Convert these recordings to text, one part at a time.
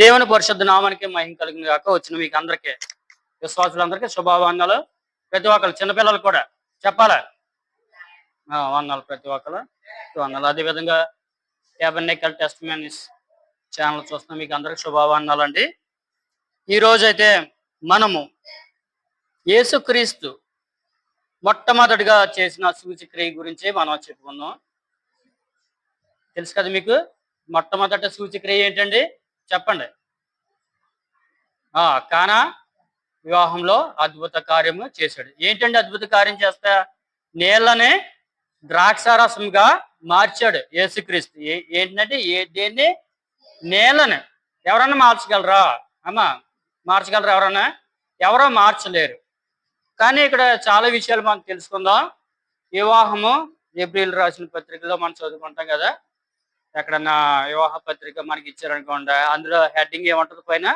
దేవుని పరిశుద్ధ నామానికి మహిం కలిగిన కాక వచ్చిన మీకు అందరికీ విశ్వాసులందరికీ శుభావందనాలు ప్రతి ఒక్కరు చిన్నపిల్లలు కూడా చెప్పాలా? వందలు ప్రతి ఒక్కరు వందలు అదేవిధంగా క్యాబినెకల్ టెస్ట్ మ్యానిస్ ఛానల్ చూస్తున్న మీకు అందరికి శుభావందనాలు అండి. ఈ రోజు అయితే మనము యేసుక్రీస్తు మొట్టమొదటిగా చేసిన సూచిక్రియ గురించి మనం చెప్పుకుందాం. తెలుసు కదా మీకు? మొట్టమొదటి సూచిక్రియ ఏంటండి? చెప్పండి. ఆ కానా వివాహంలో అద్భుత కార్యము చేశాడు. ఏంటండి అద్భుత కార్యం చేస్తా? నీళ్ళని ద్రాక్షారసంగా మార్చాడు యేసుక్రీస్తు. ఏ- ఏంటంటే దేన్ని? నీళ్ళని ఎవరన్నా మార్చగలరా? అమ్మా మార్చగలరా ఎవరన్నా? ఎవరో మార్చలేరు. కానీ ఇక్కడ చాలా విషయాలు మనం తెలుసుకుందాం. వివాహము ఏప్రిల్ రాసిన పత్రికలో మనం చదువుకుంటాం కదా. ఎక్కడన్నా వివాహ పత్రిక మనకి ఇచ్చారనుకోండి అందులో హెడ్డింగ్ ఏమంటుంది పైన?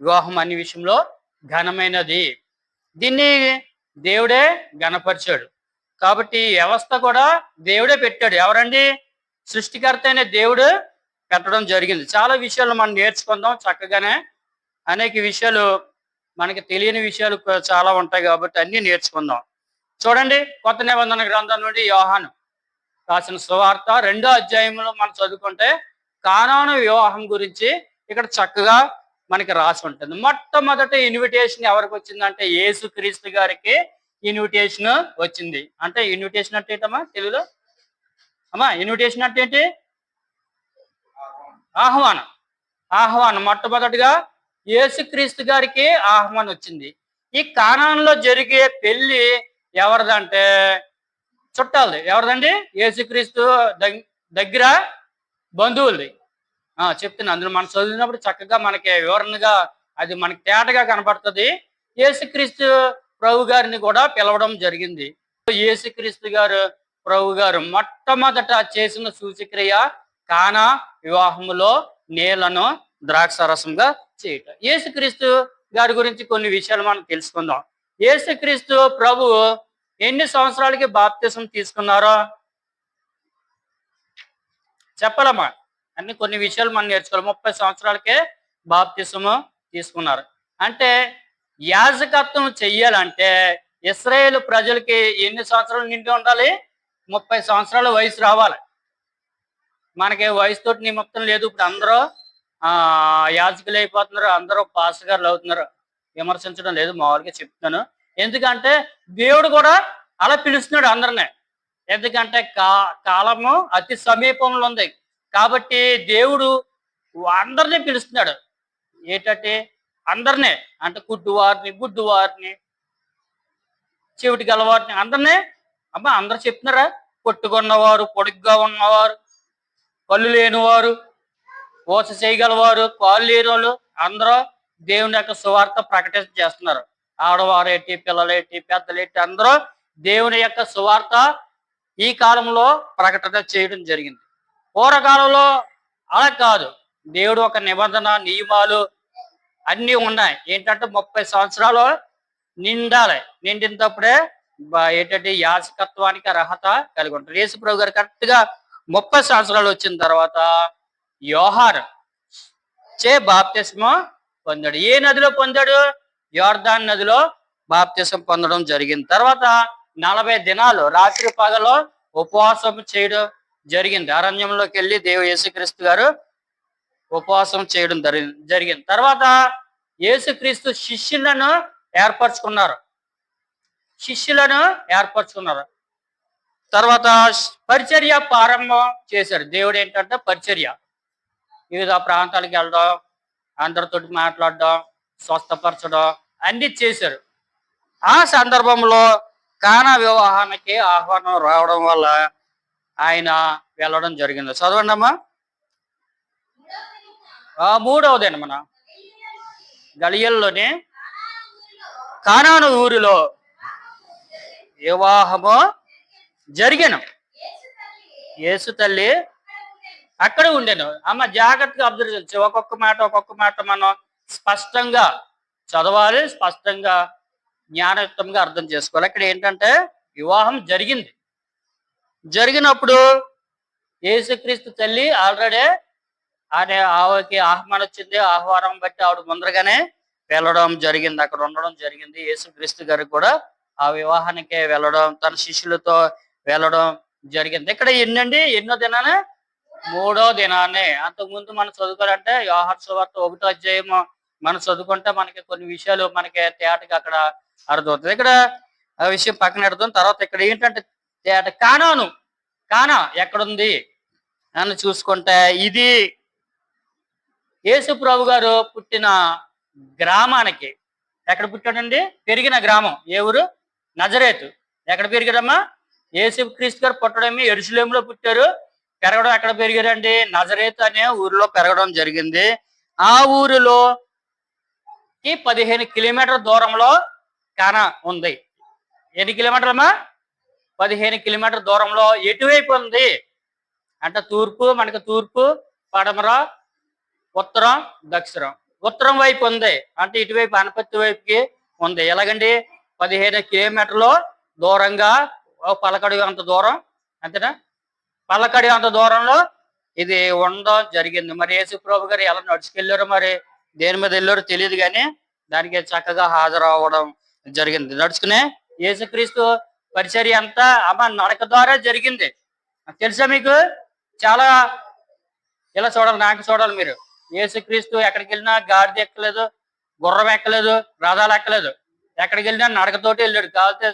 వివాహం అనే విషయంలో ఘనమైనది. దీన్ని దేవుడే ఘనపరిచాడు. కాబట్టి వ్యవస్థ కూడా దేవుడే పెట్టాడు. ఎవరండి? సృష్టికర్త అయిన దేవుడు పెట్టడం జరిగింది. చాలా విషయాలు మనం నేర్చుకుందాం చక్కగానే. అనేక విషయాలు మనకి తెలియని విషయాలు చాలా ఉంటాయి కాబట్టి అన్ని నేర్చుకుందాం. చూడండి కొత్త నిబంధన గ్రంథం నుండి యోహాను. రాసిన సువార్త రెండో అధ్యాయంలో మనం చదువుకుంటే కానాను వివాహం గురించి ఇక్కడ చక్కగా మనకి రాసి ఉంటుంది. మొట్టమొదటి ఇన్విటేషన్ ఎవరికి వచ్చిందంటే యేసు క్రీస్తు గారికి ఇన్విటేషన్ వచ్చింది. అంటే ఇన్విటేషన్ అంటే ఏంటమ్మా తెలుగులో? అమ్మా ఇన్విటేషన్ అంటే ఏంటి? ఆహ్వానం. ఆహ్వానం. మొట్టమొదటిగా యేసుక్రీస్తు గారికి ఆహ్వానం వచ్చింది. ఈ కానాన్లో జరిగే పెళ్ళి ఎవరిదంటే చుట్టాలది. ఎవరిదండి? యేసుక్రీస్తు దగ్- దగ్గర బంధువులది. ఆ చెప్తున్నా అందులో మనం చదివినప్పుడు చక్కగా మనకి వివరణగా అది మనకి తేటగా కనపడుతుంది. యేసుక్రీస్తు ప్రభు గారిని కూడా పిలవడం జరిగింది. యేసుక్రీస్తు గారు ప్రభు గారు మొట్టమొదట చేసిన సూచిక్రియ కానా వివాహములో నీళ్ళను ద్రాక్షారసంగా చేయటం. యేసుక్రీస్తు గారి గురించి కొన్ని విషయాలు మనం తెలుసుకుందాం. యేసుక్రీస్తు ప్రభు ఎన్ని సంవత్సరాలకి బాప్తిసం తీసుకున్నారో చెప్పాలమ్మా అన్ని కొన్ని విషయాలు మనం నేర్చుకోవాలి. ముప్పై సంవత్సరాలకే బాప్తిసము తీసుకున్నారు. అంటే యాజకత్వం చెయ్యాలంటే ఇస్రాయేల్ ప్రజలకి ఎన్ని సంవత్సరాలు నిండి ఉండాలి? ముప్పై సంవత్సరాల వయసు రావాలి. మనకి వయసుతో నిమిత్తం లేదు. ఇప్పుడు అందరూ యాజకులు అయిపోతున్నారు. అందరూ పాస్గారులు అవుతున్నారు. విమర్శించడం లేదు. మామూలుగా చెప్తున్నాను. ఎందుకంటే దేవుడు కూడా అలా పిలుస్తున్నాడు అందరినే. ఎందుకంటే కా కాలము అతి సమీపంలో ఉంది. కాబట్టి దేవుడు అందరినీ పిలుస్తున్నాడు. ఏంటంటే అందరినీ అంటే గుడ్డు వారిని గుడ్డు వారిని చెవిటి గలవారిని అందరినీ అమ్మ అందరు చెప్తున్నారా? కొట్టుకున్నవారు పొడుగ్గా ఉన్నవారు కళ్ళు లేనివారు ఓస చేయగలవారు కాళ్ళు లేని వాళ్ళు అందరూ దేవుని యొక్క సువార్త ప్రకటన చేస్తున్నారు ఆడవారేటి పిల్లలేటి పెద్దలేటి అందరూ దేవుని యొక్క సువార్త ఈ కాలంలో ప్రకటన చేయడం జరిగింది. పూర్వకాలంలో అలా కాదు. దేవుడు ఒక నిబంధన నియమాలు అన్నీ ఉన్నాయి. ఏంటంటే ముప్పై సంవత్సరాలు నిండాలి. నిండినప్పుడే ఏంటంటే యాచకత్వానికి అర్హత కలిగి ఉంటారు. యేసుప్రభు గారు కరెక్ట్గా ముప్పై సంవత్సరాలు వచ్చిన తర్వాత యోహార్ చే బాప్తిస్మ పొందాడు. ఏ నదిలో పొందాడు? యోర్దాన్ నదిలో బాప్తిసం పొందడం జరిగింది. తర్వాత నలభై దినాలు రాత్రి పగలో ఉపవాసం చేయడం జరిగింది. అరణ్యంలోకి వెళ్ళి దేవు యేసుక్రీస్తు గారు ఉపవాసం చేయడం జరిగింది. తర్వాత యేసుక్రీస్తు శిష్యులను ఏర్పరచుకున్నారు. శిష్యులను ఏర్పరచుకున్నారు. తర్వాత పరిచర్య ప్రారంభం చేశారు. దేవుడు ఏంటంటే పరిచర్య. వివిధ ప్రాంతాలకు వెళ్ళడం అందరితో మాట్లాడడం స్వస్థపరచడం అన్ని చేశారు. ఆ సందర్భంలో కానా వివాహానికి ఆహ్వానం రావడం వల్ల ఆయన వెళ్ళడం జరిగింది. చదవండి అమ్మా. ఆ, మన గలియల్లోనే కానాను ఊరిలో వివాహము జరిగాను. యేసు తల్లి అక్కడ ఉండేను. అమ్మ జాగ్రత్తగా అబ్జర్వ్ చేయొచ్చు ఒక్కొక్క మాట ఒక్కొక్క మాట మనం స్పష్టంగా చదవాలి స్పష్టంగా జ్ఞానయుక్తంగా అర్థం చేసుకోవాలి. అక్కడ ఏంటంటే వివాహం జరిగింది. జరిగినప్పుడు యేసుక్రీస్తు తల్లి ఆల్రెడీ ఆయన ఆవిడకి ఆహ్వానం వచ్చింది. ఆహ్వానం బట్టి ఆవిడ ముందరగానే వెళ్ళడం జరిగింది. అక్కడ ఉండడం జరిగింది. యేసుక్రీస్తు గారికి కూడా ఆ వివాహానికి వెళ్ళడం తన శిష్యులతో వెళ్ళడం జరిగింది. ఇక్కడ ఎన్నండి? ఎన్నో దినాన? మూడో దినాన్ని. అంతకుముందు మనం చదువుకోవాలంటే వ్యవహార సువార్త ఒకటో అధ్యాయము మనం చదువుకుంటే మనకి కొన్ని విషయాలు మనకి తేటగా అక్కడ అర్థమవుతుంది. ఇక్కడ ఆ విషయం పక్కన పెడతాం తర్వాత ఇక్కడ ఏంటంటే తేట కానాను. కానా ఎక్కడుంది? అని చూసుకుంటే ఇది యేసు ప్రభు గారు పుట్టిన గ్రామానికి. ఎక్కడ పుట్టాడండి? పెరిగిన గ్రామం. ఏ ఊరు? నజరేతు. ఎక్కడ పెరిగారమ్మా యేసు క్రీస్తు గారు పుట్టడమే ఎరుసలేంలో పుట్టారు. పెరగడం ఎక్కడ పెరిగారండి? నజరేతు అనే ఊరిలో పెరగడం జరిగింది. ఆ ఊరిలో ఈ పదిహేను కిలోమీటర్ దూరంలో కానా ఉంది. ఎన్ని కిలోమీటర్లమ్మా పదిహేను కిలోమీటర్ దూరంలో ఎటువైపు ఉంది? అంటే తూర్పు మనకి తూర్పు పడమర ఉత్తరం దక్షిణం. ఉత్తరం వైపు ఉంది. అంటే ఇటువైపు అనపత్తి వైపుకి ఉంది. ఎలాగండి? పదిహేను కిలోమీటర్లు దూరంగా ఓ పలకడి అంత దూరం అంతేనా? పలకడి అంత దూరంలో ఇది ఉండడం జరిగింది. మరి యేసు ప్రభు గారు ఎలా నడుచుకెళ్ళారో మరి? దేని మీద వెళ్ళారో తెలియదు కానీ దానికి చక్కగా హాజరు అవ్వడం జరిగింది. నడుచుకునే యేసుక్రీస్తు పరిచర్య అంతా అమ్మ నడక ద్వారా జరిగింది. తెలుసా మీకు? చాలా ఇలా చూడాలి? నాకు చూడాలి మీరు. యేసుక్రీస్తు ఎక్కడికి వెళ్ళినా గాడిద ఎక్కలేదు గుర్రం ఎక్కలేదు రథాలు ఎక్కలేదు. ఎక్కడికి వెళ్ళినా నడకతోటి వెళ్ళాడు. కాకపోతే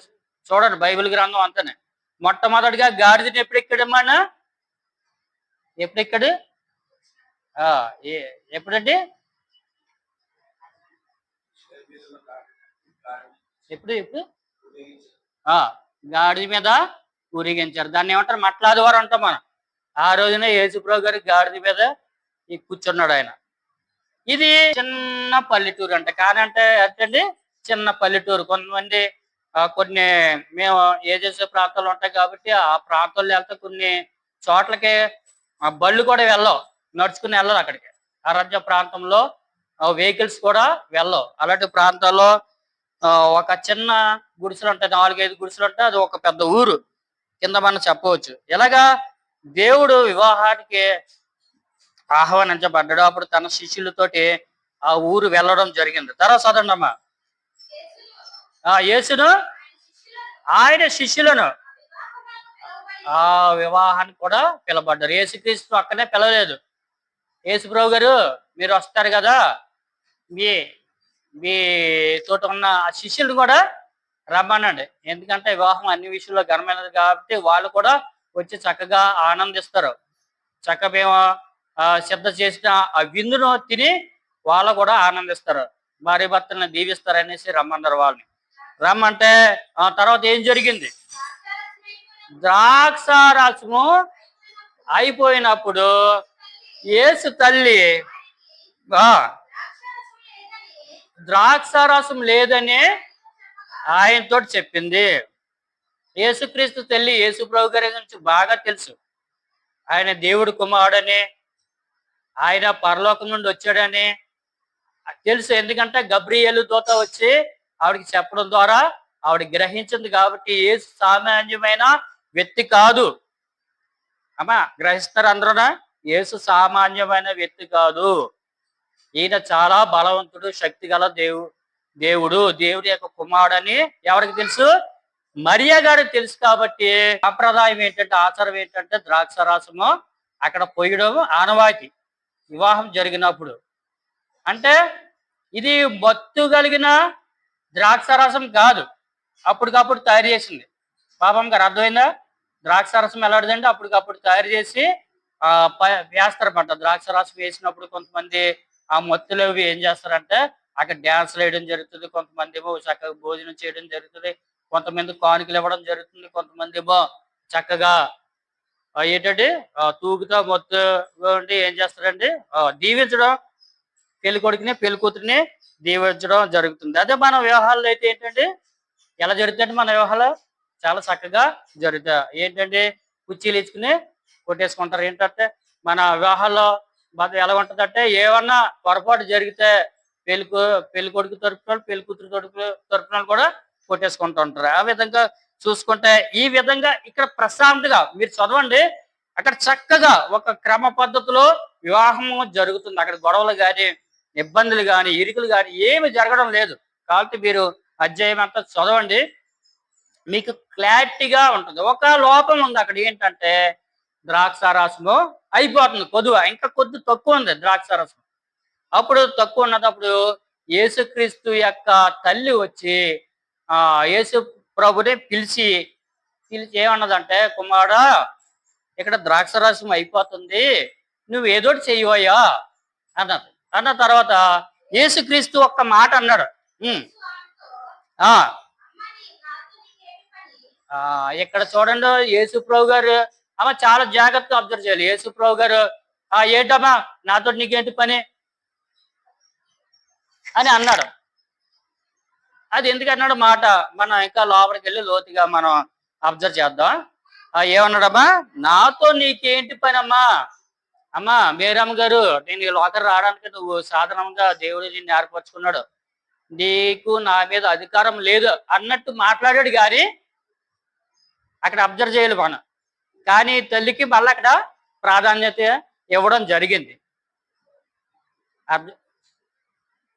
చూడండి బైబిల్ గ్రంథం అంతనే. మొట్టమొదటిగా గాడిదని ఎప్పుడు ఎక్కడమ్మా ఎప్పుడు ఎక్కాడు? ఆ, ఎప్పుడండి? ఎప్పుడు ఎప్పుడు? ఆ గాడి మీద ఊరేగించారు. దాన్ని ఏమంటారు? మట్లాది వారు అంటాం మనం. ఆ రోజున యేసుప్రభు గారి గాడిద మీద ఈ కూర్చున్నాడు ఆయన. ఇది చిన్న పల్లెటూరు అంట. కానీ అంటే ఏంటండి చిన్న పల్లెటూరు. కొంతమంది కొన్ని మేము ఏ చేసే ప్రాంతాలు ఉంటాయి కాబట్టి ఆ ప్రాంతాల్లో వెళ్తే కొన్ని చోట్లకి బళ్ళు కూడా వెళ్ళవు. నడుచుకుని వెళ్ళరు అక్కడికి. అరణ్య ప్రాంతంలో వెహికల్స్ కూడా వెళ్ళవు. అలాంటి ప్రాంతాల్లో ఒక చిన్న గుడిసెలు ఉంటాయి నాలుగైదు గుడిసెలు ఉంటాయి అది ఒక పెద్ద ఊరు. కింద మనం చెప్పవచ్చు. ఇలాగా దేవుడు వివాహానికి ఆహ్వానించబడ్డాడు. అప్పుడు తన శిష్యులతోటి ఆ ఊరు వెళ్ళడం జరిగింది. తర్వాత చదవండి ఆ యేసును ఆయన శిష్యులను ఆ వివాహానికి కూడా పిలబడ్డారు. యేసుక్రీస్తు అక్కనే పిలవలేదు. యేసుప్రభు గారు మీరు వస్తారు కదా? మీ మీ తోట ఉన్న శిష్యులు కూడా రమ్మనండి. ఎందుకంటే వివాహం అన్ని విషయంలో ఘనమైనది కాబట్టి వాళ్ళు కూడా వచ్చి చక్కగా ఆనందిస్తారు. చక్కగా మేము సిద్ధ చేసిన ఆ విందును తిని వాళ్ళు కూడా ఆనందిస్తారు. భార్య భర్తలను దీవిస్తారు అనేసి రమ్మన్నారు వాళ్ళని. రమ్మంటే ఆ తర్వాత ఏం జరిగింది? ద్రాక్ష రసము అయిపోయినప్పుడు ఏసు తల్లి ఆ ద్రాక్ష రసం లేదని ఆయనతో చెప్పింది. యేసుక్రీస్తు తల్లి యేసు ప్రభు గారి గురించి బాగా తెలుసు. ఆయన దేవుడు కుమారుడని ఆయన పరలోకం నుండి వచ్చాడని తెలుసు. ఎందుకంటే గబ్రియలు దూత వచ్చి ఆవిడకి చెప్పడం ద్వారా ఆవిడ గ్రహించింది కాబట్టి ఏ సామాన్యమైన వ్యక్తి కాదు. అమ్మా గ్రహిస్తారు అందరూనా యేసు సామాన్యమైన వ్యక్తి కాదు. ఈయన చాలా బలవంతుడు శక్తి గల దేవు దేవుడు. దేవుడి యొక్క కుమారుడని ఎవరికి తెలుసు? మరియ గారికి తెలుసు కాబట్టి సంప్రదాయం ఏంటంటే ఆచారం ఏంటంటే ద్రాక్షరాసము అక్కడ పోయడం ఆనవాయితీ. వివాహం జరిగినప్పుడు. అంటే ఇది మత్తు కలిగిన ద్రాక్షరసం కాదు. అప్పటికప్పుడు తయారు చేసింది. పాపం గారు అర్థమైందా? ద్రాక్ష రసం ఎలాంటిదంటే అప్పటికప్పుడు తయారు చేసి ఆ ప- వేస్తారన్నమాట వేసినప్పుడు కొంతమంది ఆ మొత్తులు అవి ఏం చేస్తారంటే అక్కడ డ్యాన్స్లు వేయడం జరుగుతుంది కొంతమంది ఏమో చక్కగా భోజనం చేయడం జరుగుతుంది కొంతమంది కానుకలు ఇవ్వడం జరుగుతుంది కొంతమంది ఏమో చక్కగా ఏంటంటే ఆ, తూగుతా మొత్తం ఉండి ఏం చేస్తారండి దీవించడం పెళ్ళి కొడుకుని పెళ్ళి కూతురిని దీవించడం జరుగుతుంది. అదే మన వివాహాల్లో అయితే ఏంటంటే ఎలా జరుగుతుంది మన వివాహాలు? చాలా చక్కగా జరుగుతాయి. ఏంటంటే కుర్చీలు ఇచ్చుకుని కొట్టేసుకుంటారు. ఏంటంటే మన వివాహాల్లో బాధ ఎలా ఉంటుందంటే ఏమన్నా పొరపాటు జరిగితే పెళ్ళి పెళ్ళి కొడుకు తరపున పెళ్ళి కూతురు తరపు తరపున కూడా కొట్టేసుకుంటూ ఉంటారు. ఆ విధంగా చూసుకుంటే ఈ విధంగా ఇక్కడ ప్రశాంతంగా మీరు చదవండి. అక్కడ చక్కగా ఒక క్రమ పద్ధతిలో వివాహము జరుగుతుంది. అక్కడ గొడవలు కానీ ఇబ్బందులు కానీ ఇరుకులు కానీ ఏమి జరగడం లేదు. కాబట్టి మీరు అధ్యాయం అంతా చదవండి. మీకు క్లారిటీగా ఉంటుంది. ఒక లోపం ఉంది అక్కడ ఏంటంటే ద్రాక్షారసము అయిపోతుంది కొద్దువ ఇంకా కొద్ది తక్కువ ఉంది ద్రాక్ష రసం. అప్పుడు తక్కువ ఉన్నప్పుడు యేసుక్రీస్తు యొక్క తల్లి వచ్చి ఆ యేసు ప్రభుని పిలిచి పిలిచి ఏమన్నదంటే కుమారుడా ఇక్కడ ద్రాక్ష రసం అయిపోతుంది. నువ్వు ఏదో చెయ్యవయ్యా. అన్నది అన్న తర్వాత యేసుక్రీస్తు ఒక్క మాట అన్నాడు. ఉమ్. ఆ ఇక్కడ చూడండి యేసు ప్రభు గారు అమ్మ చాలా జాగ్రత్తగా అబ్జర్వ్ చేయాలి. యేసుప్రభు గారు ఆ ఏంటమ్మా నాతో నీకేంటి పని? అని అన్నాడు. అది ఎందుకు అన్నాడు? మాట మనం ఇంకా లోపలికి వెళ్ళి లోతుగా మనం అబ్జర్వ్ చేద్దాం. ఆ ఏమన్నాడమ్మా? నాతో నీకేంటి పని అమ్మా అమ్మా మేరమ్మ గారు నేను ఈ లోకం రావడానికి నువ్వు సాధారణంగా దేవుడు నిన్ను ఏర్పరచుకున్నాడు. నీకు నా మీద అధికారం లేదు అన్నట్టు మాట్లాడాడు కానీ అక్కడ అబ్జర్వ్ చేయాలి మనం. కానీ తల్లికి మళ్ళీ అక్కడ ప్రాధాన్యత ఇవ్వడం జరిగింది.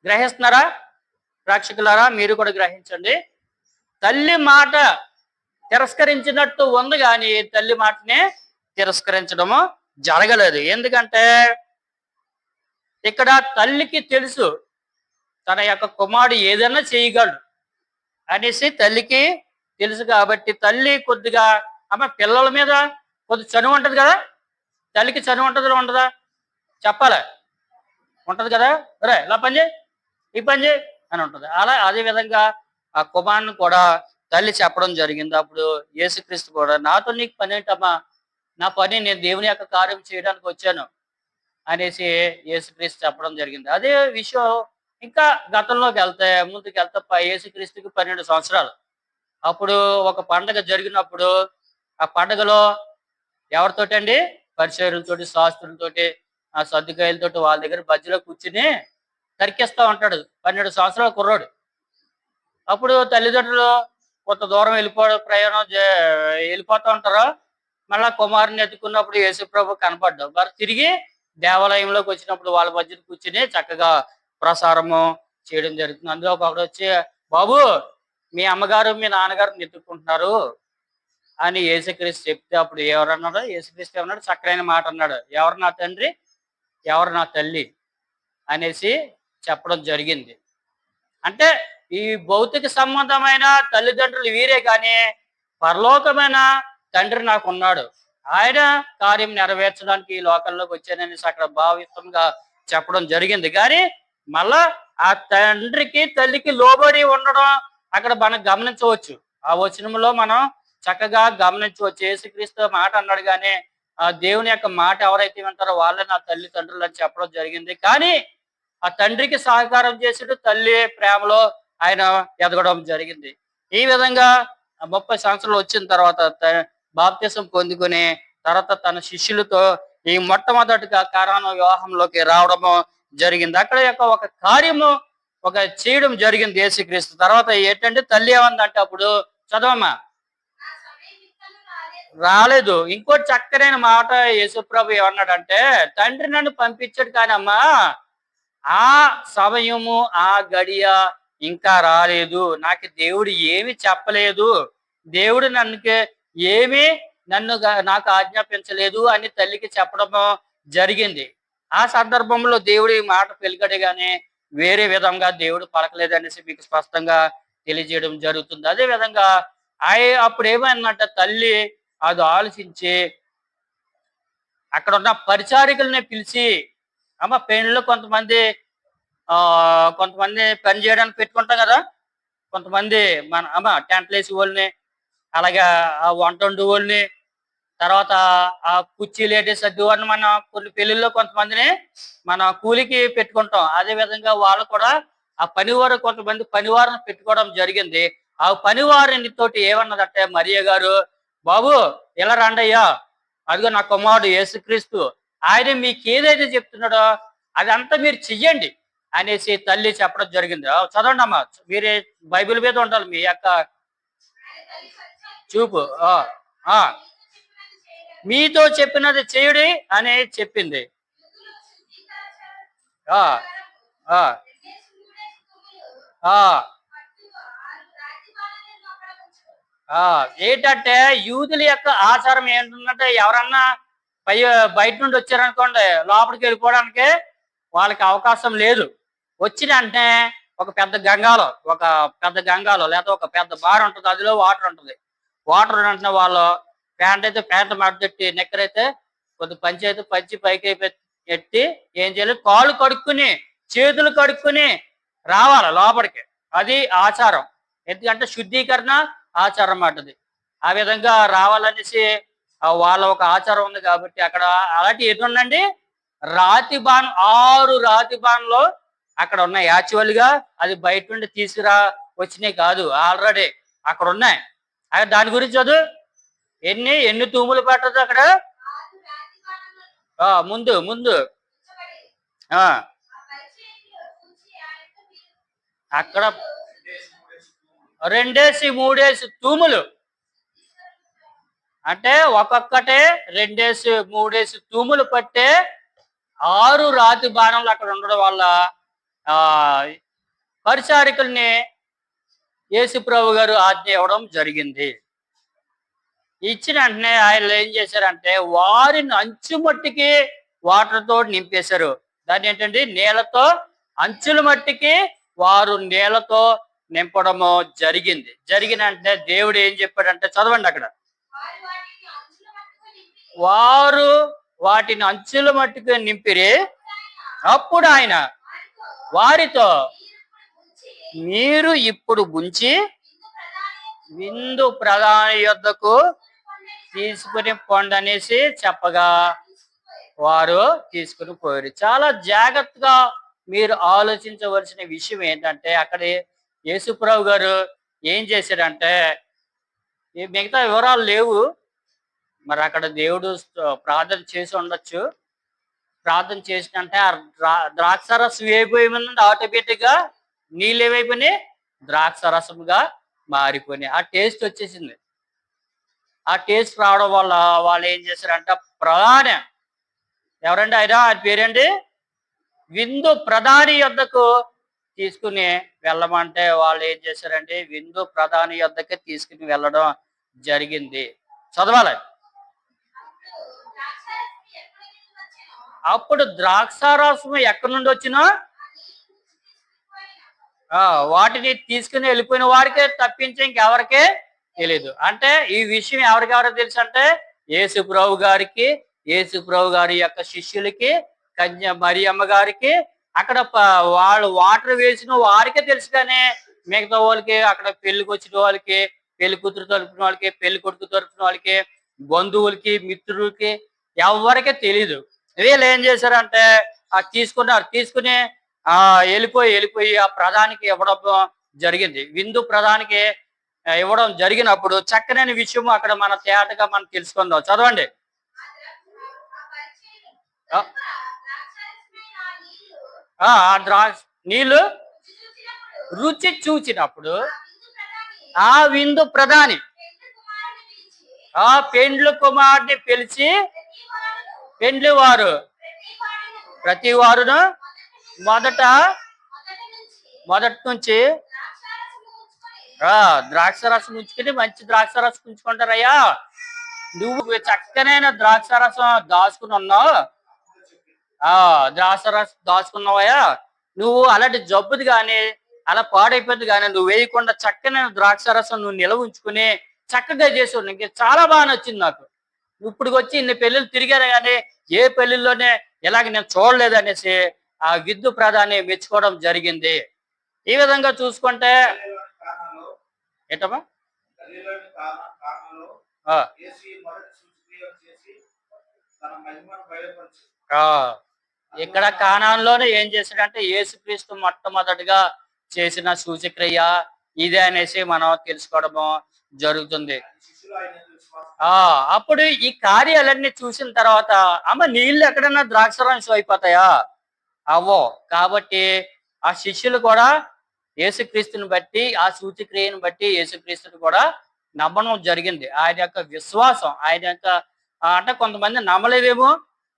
గ్రహిస్తున్నారా? ప్రేక్షకులారా మీరు కూడా గ్రహించండి. తల్లి మాట తిరస్కరించినట్టు ఉంది కానీ తల్లి మాటని తిరస్కరించడము జరగలేదు. ఎందుకంటే ఇక్కడ తల్లికి తెలుసు తన యొక్క కుమారుడు ఏదైనా చేయగలడు అనేసి తల్లికి తెలుసు కాబట్టి తల్లి కొద్దిగా ఆమె పిల్లల మీద కొద్ది చనువు ఉంటుంది కదా? తల్లికి చనువు ఉంటుందో ఉండదా? చెప్పాలి? ఉంటది కదా? రే ఇలా పని చేయి. ఈ పని చేయి అని ఉంటుంది. అలా అదే విధంగా ఆ కుమారుని కూడా తల్లి చెప్పడం జరిగింది. అప్పుడు యేసుక్రీస్తు కూడా నాతో నీకు పని ఏంటమ్మా నా పని నేను దేవుని యొక్క కార్యం చేయడానికి వచ్చాను అనేసి యేసుక్రీస్తు చెప్పడం జరిగింది. అదే విషయం ఇంకా గతంలోకి వెళ్తే ముందుకు వెళ్తే యేసుక్రీస్తుకి పన్నెండు సంవత్సరాలు. అప్పుడు ఒక పండగ జరిగినప్పుడు ఆ పండగలో ఎవరితోటి అండి పరిచయులతోటి శాస్త్రులతోటి ఆ సర్దుకాయలతోటి వాళ్ళ దగ్గర మధ్యలో కూర్చుని తరికిస్తా ఉంటాడు పన్నెండు సంవత్సరాల కుర్రోడు. అప్పుడు తల్లిదండ్రులు కొంత దూరం వెళ్ళిపో ప్రయాణం వెళ్ళిపోతూ వెళ్ళిపోతా ఉంటారు. మళ్ళా కుమారుని ఎత్తుకున్నప్పుడు యేసుప్రభు కనపడ్డాం మరి తిరిగి దేవాలయంలోకి వచ్చినప్పుడు వాళ్ళ మధ్యన కూర్చుని చక్కగా ప్రసారము చేయడం జరుగుతుంది. అందులో ఒకడు వచ్చి బాబు మీ అమ్మగారు మీ నాన్నగారు ఎత్తుకుంటున్నారు అని యేసుక్రీస్తు చెప్తే అప్పుడు ఎవరన్నాడు? యేసుక్రీస్తు ఏమన్నాడు? చక్కరైన మాట అన్నాడు. ఎవరు నా తండ్రి? ఎవరు నా తల్లి? అనేసి చెప్పడం జరిగింది. అంటే ఈ భౌతిక సంబంధమైన తల్లిదండ్రులు వీరే కానీ పరలోకమైన తండ్రి నాకు ఉన్నాడు ఆయన కార్యం నెరవేర్చడానికి ఈ లోకంలోకి వచ్చాననేసి అక్కడ భావితంగా చెప్పడం జరిగింది. కానీ మళ్ళా ఆ తండ్రికి తల్లికి లోబడి ఉండడం అక్కడ మనం గమనించవచ్చు. ఆ వచనంలో మనం చక్కగా గమనించవచ్చు యేసుక్రీస్తు మాట అన్నాడు కానీ ఆ దేవుని యొక్క మాట ఎవరైతే వింటారో వాళ్ళే నా తల్లిదండ్రులు అని చెప్పడం జరిగింది. కానీ ఆ తండ్రికి సహకారం చేసేటు తల్లి ప్రేమలో ఆయన ఎదగడం జరిగింది. ఈ విధంగా ముప్పై సంవత్సరాలు వచ్చిన తర్వాత త- బాప్తిసం పొందుకుని తర్వాత తన శిష్యులతో ఈ మొట్టమొదటిగా కరోనా వివాహంలోకి రావడము జరిగింది. అక్కడ యొక్క ఒక కార్యము ఒక చేయడం జరిగింది యేసుక్రీస్తు. తర్వాత ఏంటంటే తల్లి ఏమందంటే అప్పుడు చదవమ్మా రాలేదు. ఇంకోటి చక్కరైన మాట యేసుప్రభు ఏమన్నాడంటే తండ్రి నన్ను పంపించాడు కానీ అమ్మా ఆ సమయము ఆ గడియ ఇంకా రాలేదు. నాకు దేవుడు ఏమి చెప్పలేదు. దేవుడు నన్ను ఏమి నన్ను నాకు ఆజ్ఞాపించలేదు అని తల్లికి చెప్పడం జరిగింది. ఆ సందర్భంలో దేవుడు ఈ మాట పెలిగడే కానీ వేరే విధంగా దేవుడు పలకలేదు అనేసి మీకు స్పష్టంగా తెలియజేయడం జరుగుతుంది. అదే విధంగా ఆయ అప్పుడు ఏమైందంటే తల్లి అది ఆలోచించి. అక్కడ ఉన్న పిలిచి అమ్మ పెళ్ళిలో కొంతమంది ఆ కొంతమంది పని చేయడానికి పెట్టుకుంటాం కదా. కొంతమంది మన అమ్మ టెంట్లు వేసే వాళ్ళని అలాగే ఆ వంట వండు వాళ్ళని తర్వాత ఆ కుర్చీ ఏంటి సర్ది వాళ్ళని కొన్ని పెళ్ళిళ్ళు కొంతమందిని మన కూలికి పెట్టుకుంటాం. అదే విధంగా వాళ్ళు కూడా ఆ పనివారు కొంతమంది పనివారిని పెట్టుకోవడం జరిగింది. ఆ పనివారిని తోటి ఏమన్నదంటే మరియ గారు బాబు ఇలా రండయ్యా? అదిగో నా కుమారుడు యేసుక్రీస్తు. ఆయన మీకు ఏదైతే చెప్తున్నాడో అదంతా మీరు చెయ్యండి అనేసి తల్లి చెప్పడం జరిగింది. చదవండి అమ్మా. మీరే బైబిల్ మీద ఉండాలి మీ యొక్క చూపు. మీతో చెప్పినది చేయుడి అని చెప్పింది. ఆ, ఏంటంటే యూదుల యొక్క ఆచారం ఏంటంటే ఎవరన్నా పై బయట నుండి వచ్చారనుకోండి లోపలికి వెళ్ళిపోవడానికి వాళ్ళకి అవకాశం లేదు. వచ్చిన వెంటనే ఒక పెద్ద గంగాలో ఒక పెద్ద గంగాలో లేదా ఒక పెద్ద బార్ ఉంటుంది అదిలో వాటర్ ఉంటుంది. వాటర్ వెంటనే వాళ్ళు ప్యాంట్ అయితే ప్యాంట్ మడతెట్టి నెక్కర్ అయితే కొద్ది పంచి అయితే పంచి పైకి అయిపోయి ఎట్టి ఏం చేయాలి? కాళ్ళు కడుక్కుని చేతులు కడుక్కుని రావాలి లోపలికి. అది ఆచారం. ఎందుకంటే శుద్ధీకరణ ఆచారం అంటది ఆ విధంగా రావాలనేసి వాళ్ళ ఒక ఆచారం ఉంది కాబట్టి అక్కడ అలాంటి ఎటుండండి ఉందండి రాతి బాన్ ఆరు రాతి బాన్లో అక్కడ ఉన్నాయి. యాక్చువల్గా అది బయట నుండి తీసుకురా వచ్చినాయి కాదు ఆల్రెడీ అక్కడ ఉన్నాయి. అక్కడ దాని గురించి చదువు. ఎన్ని ఎన్ని తూములు పట్టదు అక్కడ? ఆ ముందు ముందు. ఆ. అక్కడ రెండేసి మూడేసి తూములు. అంటే ఒక్కొక్కటే రెండేసి మూడేసి తూములు పట్టే ఆరు రాతి బాణంలు అక్కడ ఉండడం వల్ల ఆ పరిచారికుల్ని యేసుప్రభు గారు ఆజ్ఞ ఇవ్వడం జరిగింది. ఇచ్చిన వెంటనే ఆయన ఏం చేశారంటే వారిని అంచు మట్టికి వాటర్ నింపేశారు. దాన్ని ఏంటంటే నీళ్ళతో అంచుల మట్టికి వారు నీళ్ళతో నింపడము జరిగింది. జరిగిన వెంటనే దేవుడు ఏం చెప్పాడంటే చదవండి అక్కడ. వారు వాటిని అంచుల మట్టుకు నింపిరి. అప్పుడు ఆయన వారితో మీరు ఇప్పుడు గుంచి విందు ప్రధాని యొద్దకు తీసుకుని పొండి అనేసి చెప్పగా. వారు తీసుకుని పోయారు. చాలా జాగ్రత్తగా మీరు ఆలోచించవలసిన విషయం ఏంటంటే అక్కడ యేసుప్రావు గారు ఏం చేశారంటే మిగతా వివరాలు లేవు. మరి అక్కడ దేవుడు ప్రార్థన చేసి ఉండొచ్చు. ప్రార్థన చేసినంటే ఆ ద్రా- ద్రాక్షారసం ఏమైపోయిందంటే ఆటోమేటిక్గా నీళ్ళు ఏమైపోయినాయి ద్రాక్షారసముగా మారిపోయినాయి. ఆ టేస్ట్ వచ్చేసింది. ఆ టేస్ట్ రావడం వల్ల వాళ్ళు ఏం చేశారంటే ప్రధాన ఎవరండి ఆయన? ఆయన పేరేంటి? విందు ప్రధాని యొద్దకు తీసుకుని వెళ్ళమంటే వాళ్ళు ఏం చేశారంటే విందు ప్రధాని యొద్దకే తీసుకుని వెళ్ళడం జరిగింది. చదవాలి. అప్పుడు ద్రాక్షారాసం ఎక్కడి నుండి వచ్చినా? ఆ, వాటిని తీసుకుని వెళ్ళిపోయిన వారికే తప్పించి ఇంకెవరికే తెలియదు అంటే ఈ విషయం ఎవరికెవరికి తెలుసు అంటే యేసు ప్రభు గారికి యేసు గారి యొక్క శిష్యులకి కన్య మరియమ్మ గారికి అక్కడ వాళ్ళు వాటర్ వేసిన వారికే తెలుసు కానీ మిగతా వాళ్ళకి అక్కడ పెళ్ళికి వచ్చిన వాళ్ళకి పెళ్ళి కూతురు తలుపున వాళ్ళకి పెళ్ళి కొడుకు తలుపున వాళ్ళకి బంధువులకి మిత్రులకి ఎవరికీ తెలియదు వీళ్ళు ఏం చేశారంటే ఆ తీసుకున్నారు. తీసుకుని ఆ వెళ్ళిపోయి వెళ్ళిపోయి ఆ ప్రధానికి ఇవ్వడం జరిగింది. విందు ప్రధానికి ఇవ్వడం జరిగినప్పుడు చక్కనైన విషయం అక్కడ మన తేటగా మనం తెలుసుకుందాం. చదవండి. ఆ. ఆ ద్రాక్ష నీళ్ళు రుచి చూచినప్పుడు ఆ విందు ప్రధాని ఆ పెండ్లు కుమారుని పిలిచి పెండ్లి వారు ప్రతి వారును మొదట మొదటి నుంచి ఆ ద్రాక్ష రసం ఉంచుకుని మంచి ద్రాక్ష రసం ఉంచుకుంటారయ్యా నువ్వు చక్కనైన ద్రాక్ష రసం దాచుకుని ఉన్నావు ఆ ద్రాక్ష దాచుకున్నావయ్యా? నువ్వు అలాంటి జబ్బుది కానీ అలా పాడైపోయింది కానీ నువ్వు వేయకుండా చక్కని ద్రాక్ష రసం నువ్వు నిలవ ఉంచుకుని చక్కగా చేసావు నీకు చాలా బాగా నచ్చింది నాకు. ఇప్పుడు వచ్చి ఇన్ని పెళ్ళిళ్ళు తిరిగారు కానీ ఏ పెళ్ళిలోనే ఇలాగ నేను చూడలేదు అనేసి ఆ విద్దు ప్రధాని మెచ్చుకోవడం జరిగింది. ఈ విధంగా చూసుకుంటే ఏటమ్మా? ఆ, ఇక్కడ కానాన్లోనే ఏం చేశాడంటే యేసుక్రీస్తు మొట్టమొదటిగా చేసిన సూచక్రియ ఇదే అనేసి మనం తెలుసుకోవడము జరుగుతుంది. ఆ అప్పుడు ఈ కార్యాలన్నీ చూసిన తర్వాత అమ్మ నీళ్ళు ఎక్కడన్నా ద్రాక్షరాంశం అయిపోతాయా? అవ్వో కాబట్టి ఆ శిష్యులు కూడా యేసుక్రీస్తుని బట్టి ఆ సూచక్రియను బట్టి యేసుక్రీస్తుని కూడా నమ్మడం జరిగింది. ఆయన యొక్క విశ్వాసం ఆయన యొక్క అంటే కొంతమంది నమ్మలేదేమో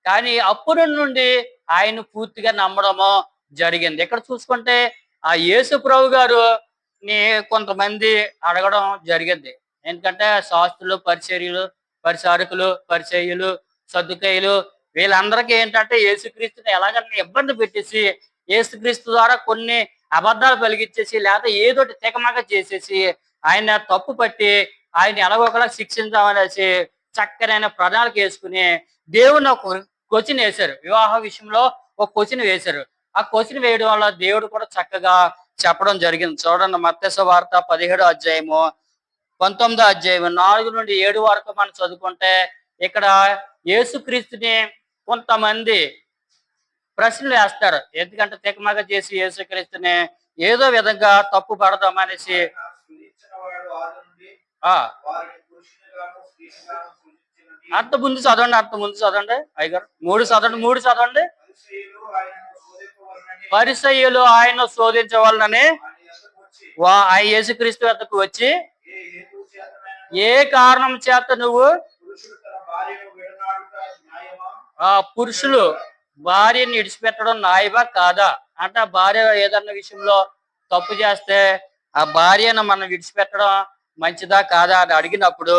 కానీ అప్పుడు నుండి ఆయన పూర్తిగా నమ్మడము జరిగింది. ఇక్కడ చూసుకుంటే ఆ యేసు ప్రభు గారు ని కొంతమంది అడగడం జరిగింది. ఎందుకంటే శాస్త్రులు పరిచర్యులు పరిచారకులు పరిచయులు సర్దుకయ్యులు వీళ్ళందరికీ ఏంటంటే యేసుక్రీస్తుని ఎలాగన్నా ఇబ్బంది పెట్టేసి యేసుక్రీస్తు ద్వారా కొన్ని అబద్ధాలు పలిగించేసి లేకపోతే ఏదోటి తెగమగ చేసేసి ఆయన తప్పు పట్టి ఆయన ఎలాగోకలా శిక్షించామనేసి చక్కనైన ప్రణాళిక వేసుకుని దేవుని ఒక క్వశ్చన్ వేశారు. వివాహ విషయంలో ఒక క్వశ్చన్ వేశారు. ఆ క్వశ్చన్ వేయడం వల్ల దేవుడు కూడా చక్కగా చెప్పడం జరిగింది. చూడండి మత్స్య వార్త పదిహేడు అధ్యాయము పంతొమ్మిదో అధ్యాయం నాలుగు నుండి ఏడు వరకు మనం చదువుకుంటే ఇక్కడ యేసుక్రీస్తుని కొంతమంది ప్రశ్నలు వేస్తారు. ఎందుకంటే తికమగ చేసి యేసుక్రీస్తుని ఏదో విధంగా తప్పు పడదామనేసి సృజించిన అర్థం ముందు చదవండి అర్థం ముందు చదవండి అయ్యగారు. మూడు చదవండి మూడు చదవండి. పరిసయ్యులు ఆయనను ఆయన శోధించవాలని వా ఆ యేసుక్రీస్తు వద్దకు వచ్చి ఏ కారణం చేత నువ్వు ఆ పురుషులు భార్యని ఇడిచిపెట్టడం నాయమా కాదా? అంటే ఆ భార్య ఏదన్నా విషయంలో తప్పు చేస్తే ఆ భార్యను మనం విడిచిపెట్టడం మంచిదా కాదా అని అడిగినప్పుడు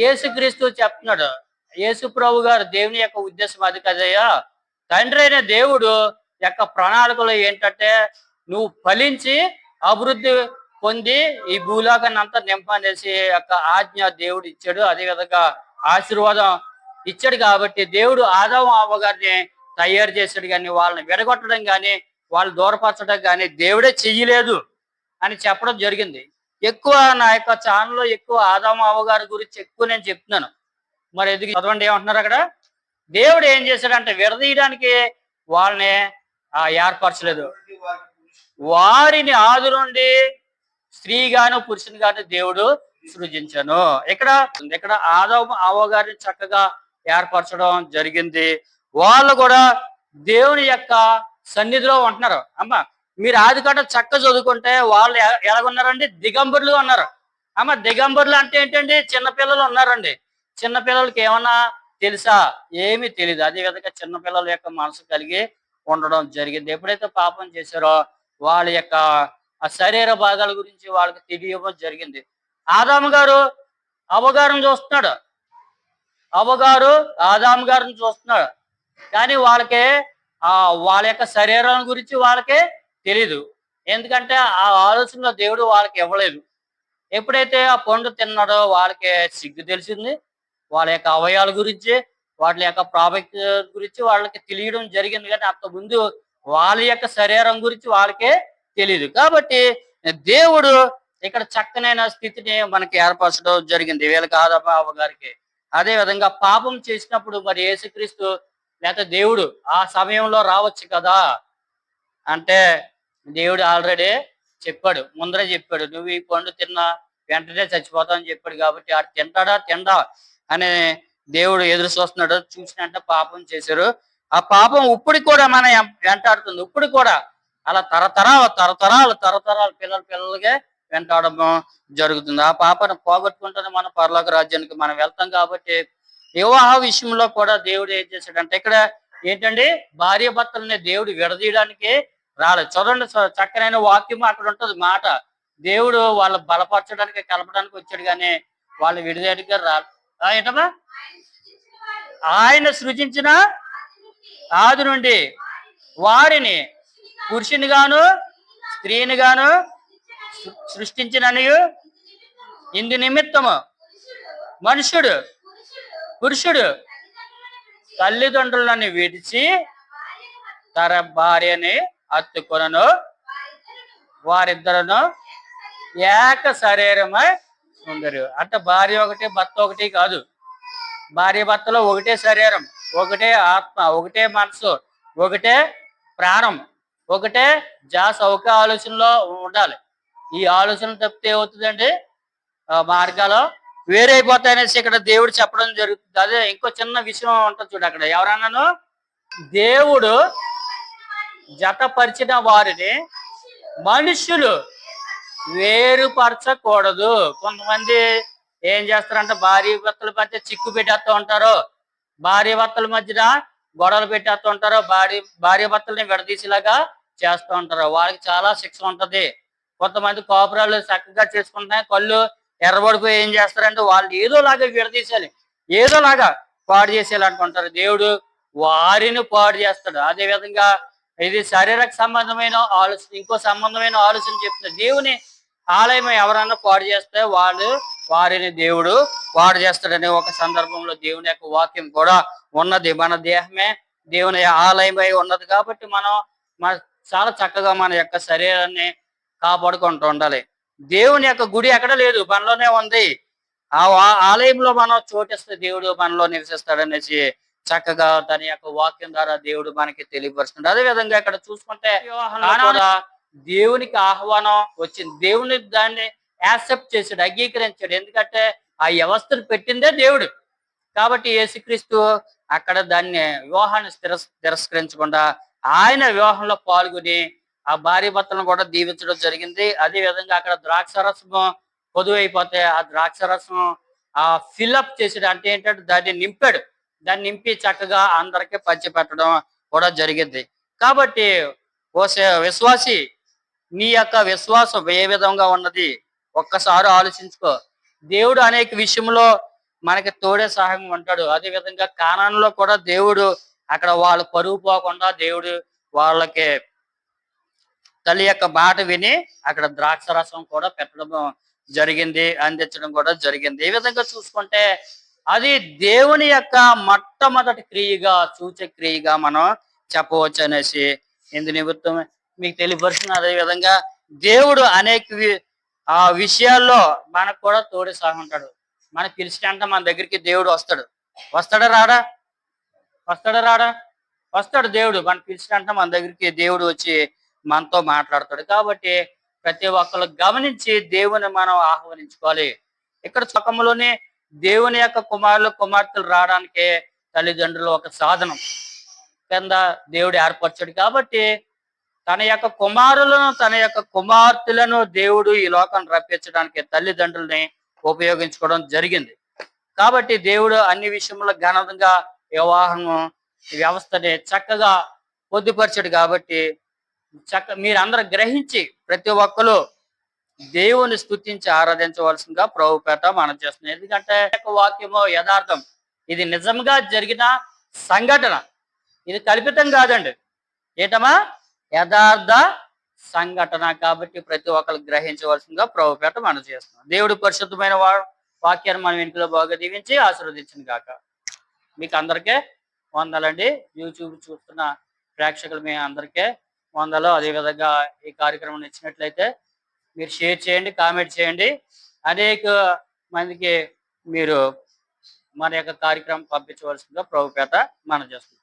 యేసుక్రీస్తు చెప్తున్నాడు. యేసు ప్రభు గారు దేవుని యొక్క ఉద్దేశం అది కదయ్యా? తండ్రి అయిన దేవుడు యొక్క ప్రణాళికలో ఏంటంటే నువ్వు ఫలించి అభివృద్ధి పొంది ఈ భూలోకాన్ని అంతా నింపనేసి యొక్క ఆజ్ఞ దేవుడు ఇచ్చాడు. అదే విధంగా ఆశీర్వాదం ఇచ్చాడు కాబట్టి దేవుడు ఆదాం అవ్వ గారిని తయారు చేశాడు కానీ వాళ్ళని విడగొట్టడం కానీ వాళ్ళు దూరపరచడం కానీ దేవుడే చెయ్యలేదు అని చెప్పడం జరిగింది. ఎక్కువ నా యొక్క ఛానల్లో ఎక్కువ ఆదాము గారి గురించి ఎక్కువ నేను చెప్తున్నాను. మరి ఎందుకు చదవండి? ఏమంటున్నారు అక్కడ? దేవుడు ఏం చేశాడంటే విడదీయడానికి వాళ్ళని ఏర్పరచలేదు. వారిని ఆదు నుండి స్త్రీ గాను పురుషుని గాను దేవుడు సృజించను. ఇక్కడ ఇక్కడ ఆదవ అవగారిని చక్కగా ఏర్పరచడం జరిగింది. వాళ్ళు కూడా దేవుని యొక్క సన్నిధిలో ఉంటున్నారు. అమ్మ మీరు ఆదికట చక్క చదువుకుంటే వాళ్ళు ఎలాగున్నారండి? దిగంబరులు ఉన్నారు. అమ్మ దిగంబరులు అంటే ఏంటండి? చిన్నపిల్లలు ఉన్నారండి. చిన్నపిల్లలకి ఏమన్నా తెలుసా? ఏమీ తెలియదు అదే విధంగా చిన్నపిల్లల యొక్క మనసు కలిగి ఉండడం జరిగింది. ఎప్పుడైతే పాపం చేశారో వాళ్ళ యొక్క ఆ శరీర భాగాల గురించి వాళ్ళకి తెలియడం జరిగింది. ఆదాము గారు అవగారం చూస్తున్నాడు. అవగారు ఆదాము గారిని చూస్తున్నాడు. కానీ వాళ్ళకి ఆ వాళ్ళ యొక్క శరీరం గురించి వాళ్ళకే తెలీదు. ఎందుకంటే ఆ ఆలోచనలో దేవుడు వాళ్ళకి ఇవ్వలేదు. ఎప్పుడైతే ఆ పండు తిన్నాడో వాళ్ళకి సిగ్గు తెలిసింది. వాళ్ళ యొక్క అవయాల గురించి వాళ్ళ యొక్క ప్రాముఖ్యత గురించి వాళ్ళకి తెలియడం జరిగింది కానీ అంతకుముందు ముందు వాళ్ళ యొక్క శరీరం గురించి వాళ్ళకే తెలియదు కాబట్టి దేవుడు ఇక్కడ చక్కనైన స్థితిని మనకి ఏర్పరచడం జరిగింది. వీళ్ళకి ఆదమ్మ గారికి. అదే విధంగా పాపం చేసినప్పుడు మరి యేసుక్రీస్తు లేకపోతే దేవుడు ఆ సమయంలో రావచ్చు కదా? అంటే దేవుడు ఆల్రెడీ చెప్పాడు ముందరే చెప్పాడు నువ్వు ఈ పండు తిన్నా వెంటనే చచ్చిపోతావు అని చెప్పాడు కాబట్టి ఆడు తింటాడా? తిండా అనే దేవుడు ఎదురు చూస్తున్నాడు చూసినంటే పాపం చేశారు. ఆ పాపం ఇప్పుడు కూడా మన వెంటాడుతుంది ఇప్పుడు కూడా. అలా తరతరాలు తరతరాలు తరతరాలు పిల్లల పిల్లలకే వెంటాడడం జరుగుతుంది. ఆ పాపను పోగొట్టుకుంటేనే మన పరలోక రాజ్యానికి మనం వెళ్తాం కాబట్టి వివాహ విషయంలో కూడా దేవుడు ఏం చేశాడంటే ఇక్కడ ఏంటండి? భార్య భర్తలని దేవుడు విడదీయడానికి రాలేదు. చూడండి చక్కనైన వాక్యం అక్కడ ఉంటుంది. మాట దేవుడు వాళ్ళ బలపరచడానికి కలపడానికి వచ్చాడు కానీ వాళ్ళు విడిదేయడానికి రాలేదు. ఏంటమ్మా? ఆయన సృజించిన ఆది నుండి వారిని పురుషునిగాను స్త్రీనిగాను స్త్రీని సృష్టించిననియు ఇందు నిమిత్తము మనుషుడు పురుషుడు తల్లిదండ్రులను విడిచి తన భార్యని హత్తుకొనను వారిద్దరును ఏక శరీరమై ఉందరు. అంటే భార్య ఒకటి భర్త ఒకటి కాదు. భార్య భర్తలో ఒకటే శరీరం ఒకటే ఆత్మ ఒకటే మనసు ఒకటే ప్రాణం ఒకటే జాస్. ఒక ఆలోచనలో ఉండాలి. ఈ ఆలోచన తప్పితే ఏమవుతుందండి? మార్గాలు వేరైపోతాయనేసి ఇక్కడ దేవుడు చెప్పడం జరుగుతుంది. అదే ఇంకో చిన్న విషయం ఉంటుంది చూడు అక్కడ. ఎవరన్నాను? దేవుడు జతపరిచిన వారిని మనుషులు వేరుపరచకూడదు. కొంతమంది ఏం చేస్తారంటే భార్య భర్తల మధ్య చిక్కు పెట్టేస్తూ ఉంటారు. భార్య భర్తల మధ్యన గొడవలు పెట్టేస్తూ ఉంటారు. భార్య భార్య భర్తల్ని విడదీసేలాగా చేస్తూ ఉంటారు. వాళ్ళకి చాలా శిక్ష ఉంటది. కొంతమంది కోపురాలు చక్కగా చేసుకుంటున్నాయి. కళ్ళు ఎర్రబడిపోయి ఏం చేస్తారంటే వాళ్ళు ఏదోలాగా విడదీసేయాలి. ఏదోలాగా పాడు చేసేయాలనుకుంటారు దేవుడు వారిని పాడు చేస్తాడు. అదే విధంగా ఇది శారీరక సంబంధమైన ఆలోచన ఇంకో సంబంధమైన ఆలోచన చెప్తున్నారు దేవుని ఆలయం ఎవరన్నా పాడు చేస్తే వాళ్ళు వారిని దేవుడు పాడు చేస్తాడనే ఒక సందర్భంలో దేవుని యొక్క వాక్యం కూడా ఉన్నది. మన దేహమే దేవుని ఆలయమై ఉన్నది కాబట్టి మనం మన చాలా చక్కగా మన యొక్క శరీరాన్ని కాపాడుకుంటూ ఉండాలి. దేవుని యొక్క గుడి ఎక్కడ లేదు మనలోనే ఉంది. ఆ ఆలయంలో మనం చోటిస్తే దేవుడు మనలో నివసిస్తాడనేసి చక్కగా తన యొక్క వాక్యం ద్వారా దేవుడు మనకి తెలియపరుస్తున్నాడు. అదే విధంగా ఇక్కడ చూసుకుంటే దేవునికి ఆహ్వానం వచ్చింది. దేవుని దాన్ని యాక్సెప్ట్ చేశాడు అంగీకరించాడు. ఎందుకంటే ఆ వ్యవస్థను పెట్టిందే దేవుడు. కాబట్టి యేసుక్రీస్తు అక్కడ దాన్ని వివాహాన్ని తిరస్ తిరస్కరించకుండా ఆయన వివాహంలో పాల్గొని ఆ భార్య భర్తలను కూడా దీవించడం జరిగింది. అదే విధంగా అక్కడ ద్రాక్షరసం పొదువైపోతే ఆ ద్రాక్షరసం ఆ ఫిల్అప్ చేసాడు అంటే ఏంటంటే దాన్ని నింపాడు. దాన్ని నింపి చక్కగా అందరికీ పంచిపెట్టడం కూడా జరిగింది. కాబట్టి ఓ విశ్వాసి నీ యొక్క విశ్వాసం ఏ విధంగా ఉన్నది ఒక్కసారి ఆలోచించుకో. దేవుడు అనేక విషయంలో మనకి తోడే సహాయం ఉంటాడు. అదే విధంగా కూడా దేవుడు అక్కడ వాళ్ళు పరుగు పోకుండా దేవుడు వాళ్ళకి తల్లి యొక్క మాట విని అక్కడ ద్రాక్ష రసం కూడా పెట్టడం జరిగింది అందించడం కూడా జరిగింది. ఈ విధంగా చూసుకుంటే అది దేవుని యొక్క మొట్టమొదటి క్రియగా సూచక్రియగా మనం చెప్పవచ్చు అనేసి ఎందు నిమిత్తం మీకు తెలియపరుస్తున్న అదే విధంగా దేవుడు అనేక వి- ఆ విషయాల్లో మనకు కూడా తోడు ఉంటాడు మనకు పిలిచినంట మన దగ్గరికి దేవుడు వస్తాడు. వస్తాడా రాడా? వస్తాడా రాడా? వస్తాడు దేవుడు. మన పిలిచినంట మన దగ్గరికి దేవుడు వచ్చి మనతో మాట్లాడతాడు. కాబట్టి ప్రతి ఒక్కరు గమనించి దేవుని మనం ఆహ్వానించుకోవాలి. ఇక్కడ చొక్కములోనే దేవుని యొక్క కుమారులు కుమార్తెలు రావడానికి తల్లిదండ్రులు ఒక సాధనం కింద దేవుడు ఏర్పరచాడు. కాబట్టి తన యొక్క కుమారులను తన యొక్క కుమార్తెలను దేవుడు ఈ లోకం రప్పించడానికి తల్లిదండ్రుల్ని ఉపయోగించుకోవడం జరిగింది. కాబట్టి దేవుడు అన్ని విషయంలో ఘనంగా వివాహం వ్యవస్థని చక్కగా పొద్దుపరిచాడు కాబట్టి చక్క మీరందరూ గ్రహించి ప్రతి ఒక్కరు దేవుని స్థుతించి ఆరాధించవలసిందిగా ప్రభుపేట మనం చేస్తున్నాం. ఎందుకంటే వాక్యము యథార్థం. ఇది నిజంగా జరిగిన సంఘటన. ఇది కల్పితం కాదండి. ఏటమా యథార్థ సంఘటన కాబట్టి ప్రతి ఒక్కరు గ్రహించవలసిందిగా ప్రభుపేట మనం చేస్తున్నాం. దేవుడు పరిశుద్ధమైన వా- వాక్యాన్ని మనం ఇంట్లో బాగా దీవించి ఆశీర్వదించింది కాక మీకు అందరికీ వందలండి. యూట్యూబ్ చూస్తున్న ప్రేక్షకులు మీ అందరికీ వందలు. అదేవిధంగా ఈ కార్యక్రమం ఇచ్చినట్లయితే మీరు షేర్ చేయండి కామెంట్ చేయండి. అనేక మందికి మీరు మన యొక్క కార్యక్రమం పంపించవలసిందిగా ప్రభుపేట మనం చేస్తున్నాం.